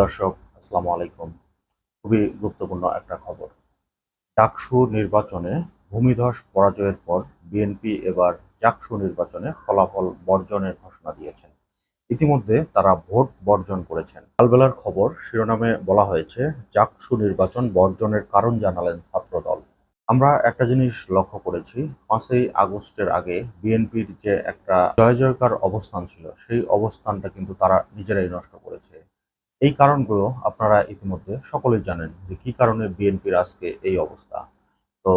দর্শক, আসসালামু আলাইকুম। খুবই গুরুত্বপূর্ণ একটা খবর। ডাকসু নির্বাচনে ভূমিধস পরাজয়ের পর বিএনপি এবার জাকসু নির্বাচনে ফলাফল বর্জনের ঘোষণা দিয়েছেন। ইতিমধ্যে তারা ভোট বর্জন করেছেন। কালবেলার খবর শিরোনামে বলা হয়েছে জাকসু নির্বাচন বর্জনের কারণ জানালেন ছাত্রদল। আমরা একটা জিনিস লক্ষ্য করেছি, পাঁচই আগস্টের আগে বিএনপির যে একটা জয় জয়কার অবস্থান ছিল, সেই অবস্থানটা কিন্তু তারা নিজেরাই নষ্ট করেছে। এই কারণগুলো আপনারা ইতিমধ্যে সকলেই জানেন যে কি কারণে বিএনপির আজকে এই অবস্থা। তো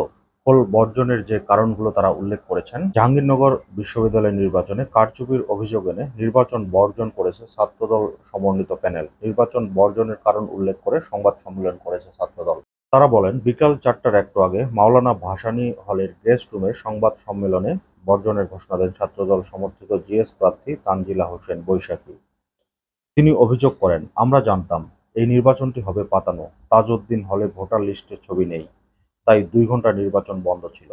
ফল বর্জনের যে কারণগুলো তারা উল্লেখ করেছেন, জাহাঙ্গীরনগর বিশ্ববিদ্যালয় নির্বাচনে কারচুপির অভিযোগ এনে নির্বাচন বর্জন করেছে ছাত্রদল সমন্বিত প্যানেল। নির্বাচন বর্জনের কারণ উল্লেখ করে সংবাদ সম্মেলন করেছে ছাত্রদল। তারা বলেন, বিকাল চারটার একটু আগে মাওলানা ভাসানী হলের গেস্ট রুমে সংবাদ সম্মেলনে বর্জনের ঘোষণা দেন ছাত্রদল সমর্থিত জিএস প্রার্থী তানজিলা হোসেন বৈশাখী। তিনি অভিযোগ করেন, আমরা জানতাম, এই নির্বাচনটি হবে পাতানো। তাজউদ্দিন হলে ভোটার লিস্টে ছবি নেই। তাই দুই ঘণ্টা নির্বাচন বন্ধ ছিল।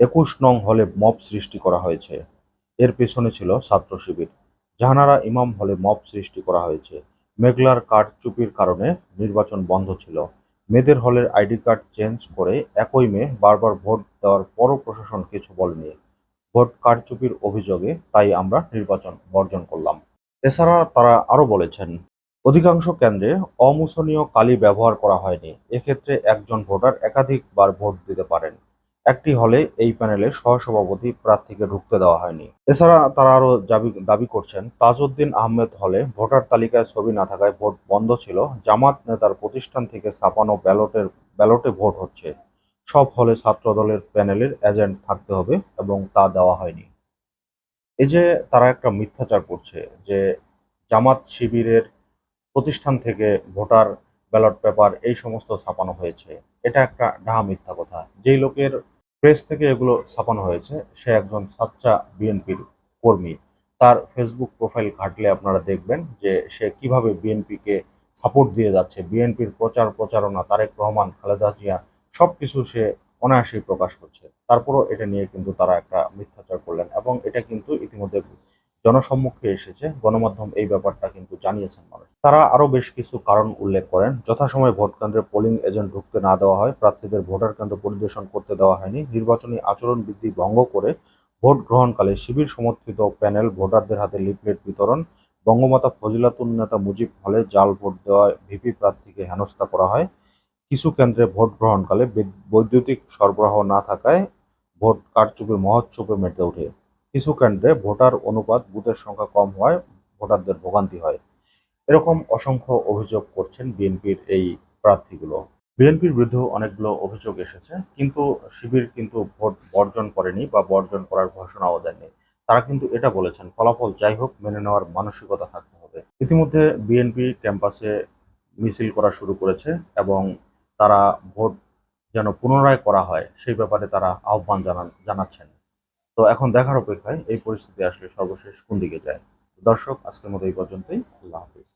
একুশ নং হলে মব সৃষ্টি করা হয়েছে। এর পেছনে ছিল ছাত্র শিবির। জাহানারা ইমাম হলে মব সৃষ্টি করা হয়েছে। মেঘলার কার্ড চুপির কারণে নির্বাচন বন্ধ ছিল। মেয়েদের হলের আইডি কার্ড চেঞ্জ করে একই মে বারবার ভোট দেওয়ার পরও প্রশাসন কিছু বলেনি। ভোট কারচুপির অভিযোগে তাই আমরা নির্বাচন বর্জন করলাম। এছাড়া তারা আরও বলেছেন, অধিকাংশ কেন্দ্রে অমুসনীয় কালি ব্যবহার করা হয়নি। এক্ষেত্রে একজন ভোটার একাধিকবার ভোট দিতে পারেন। একটি হলে এই প্যানেলে সহসভাপতি প্রার্থীকে ঢুকতে দেওয়া হয়নি। এছাড়া তারা আরও দাবি দাবি করছেন, তাজউদ্দিন আহমেদ হলে ভোটার তালিকায় ছবি না থাকায় ভোট বন্ধ ছিল। জামাত নেতার প্রতিষ্ঠান থেকে ছাপানো ব্যালটের, ব্যালটে ভোট হচ্ছে। সব হলে ছাত্রদলের প্যানেলের এজেন্ট থাকতে হবে এবং তা দেওয়া হয়নি। এই যে তারা একটা মিথ্যাচার করছে যে জামাত শিবিরের প্রতিষ্ঠান থেকে ভোটার ব্যালট পেপার এই সমস্ত ছাপানো হয়েছে, এটা একটা ডাহা মিথ্যা কথা। যেই লোকের প্রেস থেকে এগুলো ছাপানো হয়েছে, সে একজন সাচ্চা বিএনপির কর্মী। তার ফেসবুক প্রোফাইল ঘাটলে আপনারা দেখবেন যে সে কীভাবে বিএনপিকে সাপোর্ট দিয়ে যাচ্ছে। বিএনপির প্রচার প্রচারণা, তারেক রহমান, খালেদা জিয়া, সবকিছু সে অনায়াসেই প্রকাশ করছে। তারপরও এটা নিয়ে কিন্তু তারা একটা মিথ্যাচার করলেন এবং এটা কিন্তু ইতিমধ্যে জনসম্মুখে এসেছে। গণমাধ্যম এই ব্যাপারটা কিন্তু জানিয়েছেন মানুষ। তারা আরও বেশ কিছু কারণ উল্লেখ করেন। যথাসময়ে ভোট কেন্দ্রে পোলিং এজেন্ট ঢুকতে না দেওয়া হয়, প্রার্থীদের ভোটার কেন্দ্র পরিদর্শন করতে দেওয়া হয়নি। নির্বাচনী আচরণ বিধি ভঙ্গ করে ভোট গ্রহণকালে শিবির সমর্থিত প্যানেল ভোটারদের হাতে লিফলেট বিতরণ, বঙ্গমাতা ফজিলাতুন্নেতা মুজিব হলে জাল ভোট দেওয়ায় ভিপি প্রার্থীকে হেনস্থা করা হয়। কিছু কেন্দ্রে ভোট গ্রহণকালে বৈদ্যুতিক সরবরাহ না থাকায় ভোট কারচুপির মহোৎসবে মেতে ওঠে। কিছু কেন্দ্রে ভোটার অনুপাত বুথের সংখ্যা কম হওয়ায় ভোটারদের ভোগান্তি হয়। এরকম অসংখ্য অভিযোগ করছেন বিএনপির এই প্রার্থীগুলো। বিএনপির বিরুদ্ধেও অনেকগুলো অভিযোগ এসেছে, কিন্তু শিবির কিন্তু ভোট বর্জন করেনি বা বর্জন করার ঘোষণাও দেয়নি তারা কিন্তু এটা বলেছেন, ফলাফল যাই হোক, মেনে নেওয়ার মানসিকতা থাকতে হবে। ইতিমধ্যে বিএনপি ক্যাম্পাসে মিছিল করা শুরু করেছে এবং তারা ভোট যেন পুনরায় করা হয়, সেই ব্যাপারে তারা আহ্বান জানান, জানাচ্ছেন। তো এখন দেখার অপেক্ষায় এই পরিস্থিতি আসলে সর্বশেষ কোন দিকে যায়? দর্শক, আজকের মতো এই পর্যন্তই। আল্লাহ হাফিজ।